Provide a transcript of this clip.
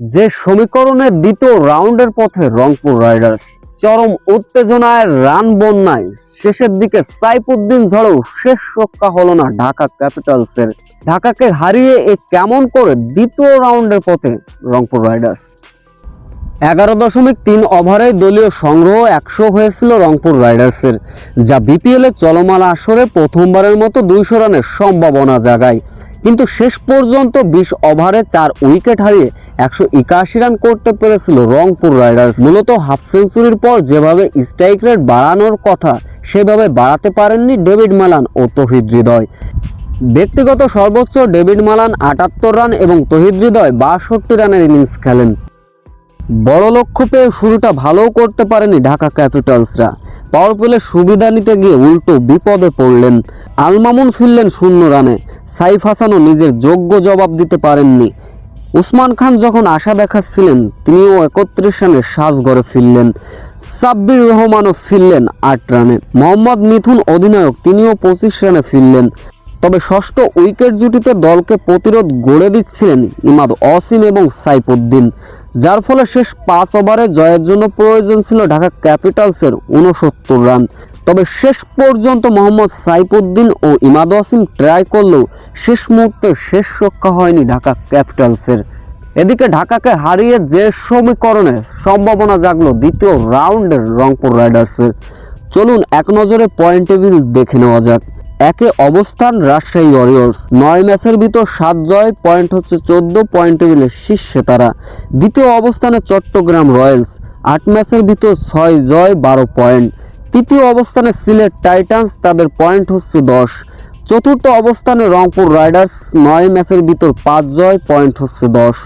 যে সমীকরণের দ্বিতীয় রাউন্ডের পথে রংপুর রাইডার্স চরম উত্তেজনায় রান বন্যায়, শেষের দিকে সাইফুদ্দিন ঝড়েও শেষ রক্ষা হলো না ঢাকা ক্যাপিটালসের। ঢাকাকে হারিয়ে এ কেমন করে দ্বিতীয় রাউন্ডের পথে রংপুর রাইডার্স? এগারো দশমিক তিন ওভারে দলীয় সংগ্রহ একশো হয়েছিল রংপুর রাইডার্সের, যা বিপিএল চলমান আসরে প্রথমবারের মতো দুইশো রানের সম্ভাবনা জাগায়। কিন্তু শেষ পর্যন্ত বিশ ওভারে চার উইকেট হারিয়ে একশো একাশি রান করতে পেরেছিল রংপুর রাইডার্স। মূলত হাফ সেঞ্চুরির পর যেভাবে স্ট্রাইক রেট বাড়ানোর কথা, সেভাবে বাড়াতে পারেননি ডেভিড মালান ও তহিদ হৃদয়। ব্যক্তিগত সর্বোচ্চ ডেভিড মালান আটাত্তর রান এবং তহিদ হৃদয় বাষট্টি রানের ইনিংস খেলেন। বড় লক্ষ্য পেয়ে শুরুটা ভালোও করতে পারেনি ঢাকা ক্যাপিটালসরা। পাওয়ার প্লে সুবিধা নিতে গিয়ে উল্টো বিপদে পড়লেন। আলমামুন ফিরলেন শূন্য রানে। সাইফ হাসানও নিজের যোগ্য জবাব দিতে পারেননি। উসমান খান যখন আশা দেখাচ্ছিলেন, তিনিও একত্রিশ রানে সাজ গড়ে ফিরলেন। সাব্বির রহমানও ফিরলেন আট রানে। মোহাম্মদ মিথুন অধিনায়ক, তিনিও পঁচিশ রানে ফিরলেন। তবে ষষ্ঠ উইকেট জুটিতে দলকে প্রতিরোধ গড়ে দিচ্ছিলেন ইমাদ অসিম এবং সাইফুদ্দিন, যার ফলে শেষ পাঁচ ওভারে জয়ের জন্য প্রয়োজন ছিল ঢাকা ক্যাপিটালসের উনসত্তর রান। তবে শেষ পর্যন্ত মোহাম্মদ সাইফুদ্দিন ও ইমাদ অসিম ট্রাই করলেও শেষ মুহূর্তে শেষ রক্ষা হয়নি ঢাকা ক্যাপিটালসের। এদিকে ঢাকাকে হারিয়ে যে সমীকরণে সম্ভাবনা জাগলো দ্বিতীয় রাউন্ডের রংপুর রাইডার্সের। চলুন এক নজরে পয়েন্ট টেবিল দেখে নেওয়া যাক। একে অবস্থান রাজশাহী ওয়ারিয়র্স নয় ম্যাচের ভিতর সাত জয় পয়েন্ট হচ্ছে চোদ্দ পয়েন্ট টেবিলের শীর্ষে তারা। দ্বিতীয় অবস্থানে চট্টগ্রাম রয়্যালস আট ম্যাচের ভিতর ছয় জয়, বারো পয়েন্ট তৃতীয় অবস্থানে সিলেট টাইটান্স তাদের পয়েন্ট হচ্ছে দশ। চতুর্থ অবস্থানে রংপুর রাইডার্স নয় ম্যাচের ভিতর পাঁচ জয় পয়েন্ট হচ্ছে দশ।